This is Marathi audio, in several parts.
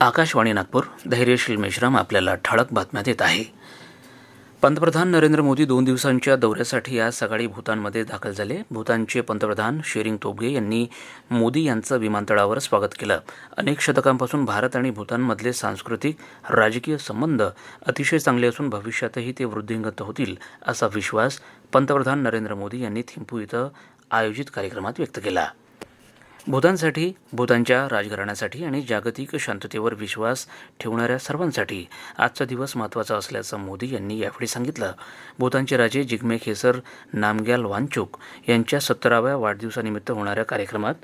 आकाशवाणी नागपूर धैर्यशील मेश्राम आपल्याला ठळक बातम्या देत आहे. पंतप्रधान नरेंद्र मोदी दोन दिवसांच्या दौऱ्यासाठी आज सकाळी भूतानमध्ये दाखल झाले. भूतानचे पंतप्रधान शेरिंग तोबगे यांनी मोदी यांचं विमानतळावर स्वागत केलं. अनेक शतकांपासून भारत आणि भूतानमधले सांस्कृतिक राजकीय संबंध अतिशय चांगले असून भविष्यातही ते वृद्धिंगत होतील असा विश्वास पंतप्रधान नरेंद्र मोदी यांनी थिंपू इथं आयोजित कार्यक्रमात व्यक्त केला. भूतानसाठी भूतानच्या राजघराण्यासाठी आणि जागतिक शांततेवर विश्वास ठेवणाऱ्या सर्वांसाठी आजचा दिवस महत्त्वाचा असल्याचं मोदी यांनी यावेळी सांगितलं. भूतानचे राजे जिग्मे खेसर नामग्याल वांचुक यांच्या सत्तराव्या वाढदिवसानिमित्त होणाऱ्या कार्यक्रमात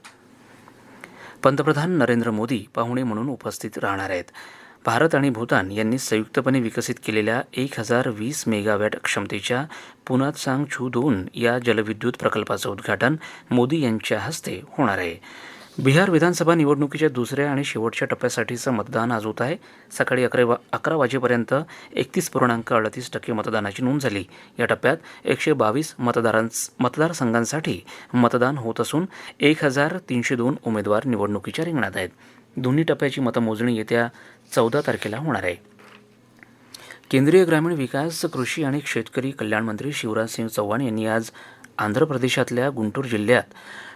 पंतप्रधान नरेंद्र मोदी पाहुणे म्हणून उपस्थित राहणार आहेत. भारत आणि भूतान यांनी संयुक्तपणे विकसित केलेल्या एक हजार वीस मेगावॅट क्षमतेच्या पुनात सांग छू दोन या जलविद्युत प्रकल्पाचं उद्घाटन मोदी यांच्या हस्ते होणार आहे. बिहार विधानसभा निवडणुकीच्या दुसऱ्या आणि शेवटच्या टप्प्यासाठीचं मतदान आज होत आहे. सकाळी अकरा वा अकरा वाजेपर्यंत एकतीस पूर्णांक अडतीस टक्के मतदानाची नोंद झाली. या टप्प्यात एकशे बावीस मतदारांस मतदारसंघांसाठी मतदान होत असून एक हजार तीनशे दोन उमेदवार निवडणुकीच्या रिंगणात आहेत. दोन्ही टप्प्याची मतमोजणी येत्या चौदा तारखेला होणार आहे. केंद्रीय ग्रामीण विकास कृषी आणि शेतकरी कल्याण मंत्री शिवराज सिंग चौहान यांनी आज आंध्र प्रदेशातल्या गुंटूर जिल्ह्यात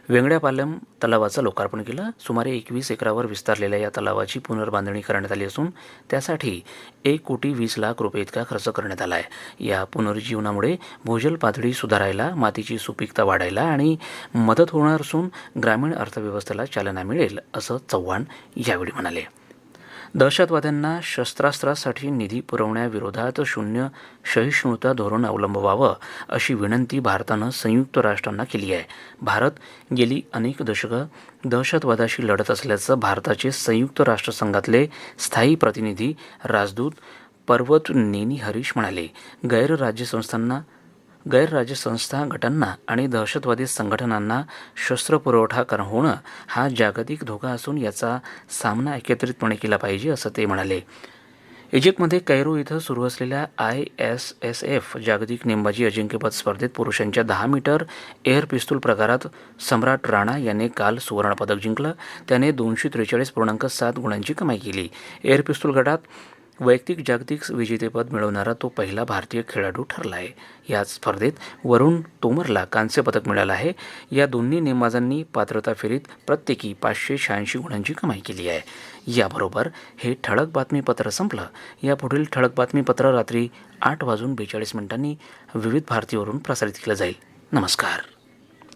वेंगड्यापालम तलावाचं लोकार्पण केलं. सुमारे एकवीस एकरावर विस्तारलेल्या या तलावाची पुनर्बांधणी करण्यात आली असून त्यासाठी एक कोटी वीस लाख रुपये इतका खर्च करण्यात आला आहे या पुनरुज्जीवनामुळे भूजल पातळी सुधारायला मातीची सुपीकता वाढायला आणि मदत होणार असून ग्रामीण अर्थव्यवस्थेला चालना मिळेल असं चव्हाण यावेळी म्हणाले. दहशतवाद्यांना शस्त्रास्त्रासाठी निधी पुरवण्याविरोधात शून्य सहिष्णुता धोरण अवलंबवावं अशी विनंती भारतानं संयुक्त राष्ट्रांना केली आहे. भारत गेली अनेक दशकं दहशतवादाशी लढत असल्याचं भारताचे संयुक्त राष्ट्रसंघातले स्थायी प्रतिनिधी राजदूत पर्वत नेनी हरीश म्हणाले. गैरराज्य संस्थांना गैरराज्य संस्था गटांना आणि दहशतवादी संघटनांना शस्त्रपुरवठा कर होणं हा जागतिक धोका असून याचा सामना एकत्रितपणे केला पाहिजे असं ते म्हणाले. इजिप्तमध्ये कैरो इथं सुरू असलेल्या आय एस एस एफ जागतिक नेमबाजी अजिंक्यपद स्पर्धेत पुरुषांच्या दहा मीटर एअर पिस्तूल प्रकारात सम्राट राणा याने काल सुवर्णपदक जिंकलं. त्याने दोनशे त्रेचाळीस पूर्णांक सात गुणांची कमाई केली. एअर पिस्तूल गटात वैयक्तिक जागतिक विजेतेपद मिळवणारा तो पहिला भारतीय खेळाडू ठरला आहे या स्पर्धेत वरुण तोमरला कांस्य पदक मिळालं आहे. या दोन्ही नेमबाजांनी पात्रता फेरीत प्रत्येकी पाचशे शहाऐंशी गुणांची कमाई केली आहे. याबरोबर हे ठळक बातमीपत्र संपलं. यापुढील ठळक बातमीपत्र रात्री आठ वाजून बेचाळीस मिनिटांनी विविध भारतीवरून प्रसारित केलं जाईल. नमस्कार.